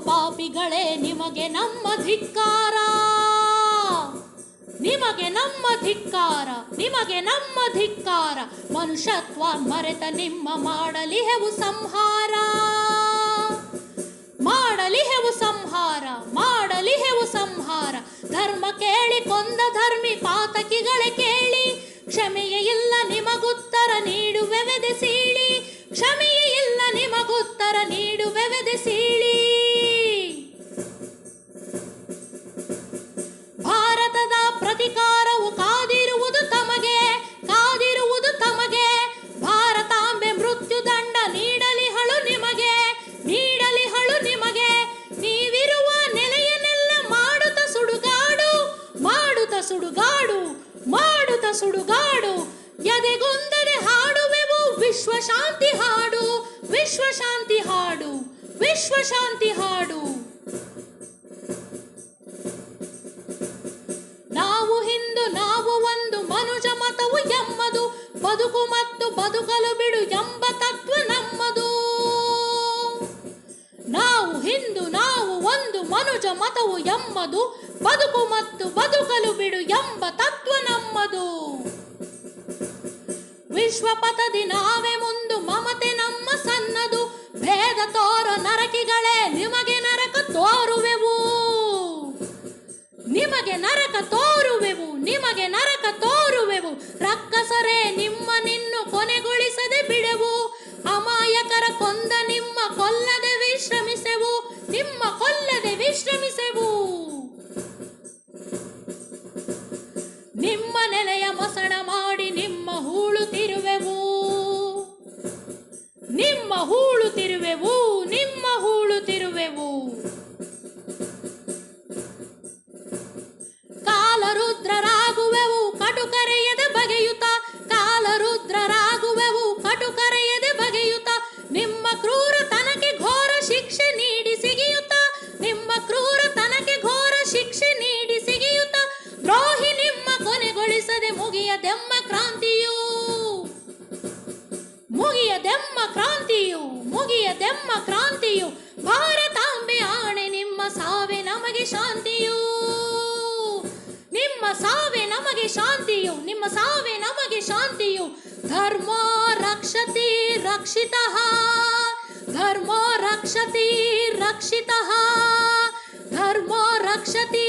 ಪಾಪಿಗಳೇ, ನಿಮಗೆ ನಮ್ಮ ಧಿಕ್ಕಾರ. ನಿಮಗೆ ನಮ್ಮ ಧಿಕ್ಕಾರ, ನಿಮಗೆ ನಮ್ಮ ಧಿಕ್ಕಾರ. ಮನುಷ್ಯತ್ವ ಮರೆತ ನಿಮ್ಮ ಮಾಡಲಿಹೆವು ಸಂಹಾರ. ಮಾಡಲಿಹೆವು ಸಂಹಾರ ಮಾಡಲಿಹೆವು ಸಂಹಾರ. ಧರ್ಮ ಕೇಳಿ ಕೊಂದ ಧರ್ಮಿ ಪಾತಕಿಗಳೇ ಕೇಳಿ. ಕ್ಷಮೆಯೇ ಇಲ್ಲ ನಿಮಗುತ್ತರ ನೀಡುವೆವೆದೆ ಸೀಳಿ. ಕ್ಷಮೆಯೇ ಇಲ್ಲ ನಿಮಗುತ್ತರ ನೀಡುವೆವೆದೆ ಸೀಳಿ. ಭಾರತದ ಪ್ರತಿಕಾರವು ಕಾದಿರುವುದು ತಮಗೆ ಕಾದಿರುವುದು ತಮಗೆ. ಭಾರತಾಂಬೆ ಮೃತ್ಯುದಂಡ ನೀಡಲಿಹಳು ನಿಮಗೆ ನೀಡಲಿಹಳು ನಿಮಗೆ. ನೀವಿರುವ ನೆಲೆಯನ್ನೆಲ್ಲ ಮಾಡುತ್ತ ಸುಡುಗಾಡು ಮಾಡುತ್ತ ಸುಡುಗಾಡು ಮಾಡುತ್ತ ಸುಡುಗಾಡು. ಎದೆಗೊಂದದೆ ಹಾಡುವೆವು ವಿಶ್ವ ಶಾಂತಿ ಹಾಡು ವಿಶ್ವ ಶಾಂತಿ ಹಾಡು. ವಿಶ್ವ ಶಾಂತಿ ಹಾಡು. ನಾವು ಹಿಂದೂ, ನಾವು ಒಂದು, ಮನುಜ ಮತವು ಎಮ್ಮದು. ಬದುಕು ಮತ್ತು ಬದುಕಲು ಬಿಡು ಎಂಬ ತತ್ವ ನಮ್ಮದು. ನಾವು ಹಿಂದೂ, ನಾವು ಒಂದು, ಮನುಜ ಮತವು ಎಮ್ಮದು. ಬದುಕು ಮತ್ತು ಬದುಕಲು ಬಿಡು ಎಂಬ ತತ್ವ ನಮ್ಮದು. ವಿಶ್ವಪಥದಿ ನಾವೇ ತೋರು ನರಕಿಗಳೇ ನಿಮಗೆ ನರಕ ತೋರುವೆವು. ನಿಮಗೆ ನರಕ ತೋರುವೆವು ನಿಮಗೆ ನರಕ ಮುಗಿಯದೆಮ್ಮ ಕ್ರಾಂತಿಯು. ಮುಗಿಯದೆಮ್ಮ ಕ್ರಾಂತಿಯು ಮುಗಿಯದೆಮ್ಮ ಕ್ರಾಂತಿಯು. ಭಾರತಾಂಬೆ ಆಣೆ, ನಿಮ್ಮ ಸಾವೆ ನಮಗೆ ಶಾಂತಿಯು. ನಿಮ್ಮ ಸಾವೆ ನಮಗೆ ಶಾಂತಿಯು, ನಿಮ್ಮ ಸಾವೆ ನಮಗೆ ಶಾಂತಿಯು. ಧರ್ಮ ರಕ್ಷತಿ ರಕ್ಷಿತ, ಧರ್ಮ ರಕ್ಷತಿ ರಕ್ಷಿತ, ಧರ್ಮ ರಕ್ಷತಿ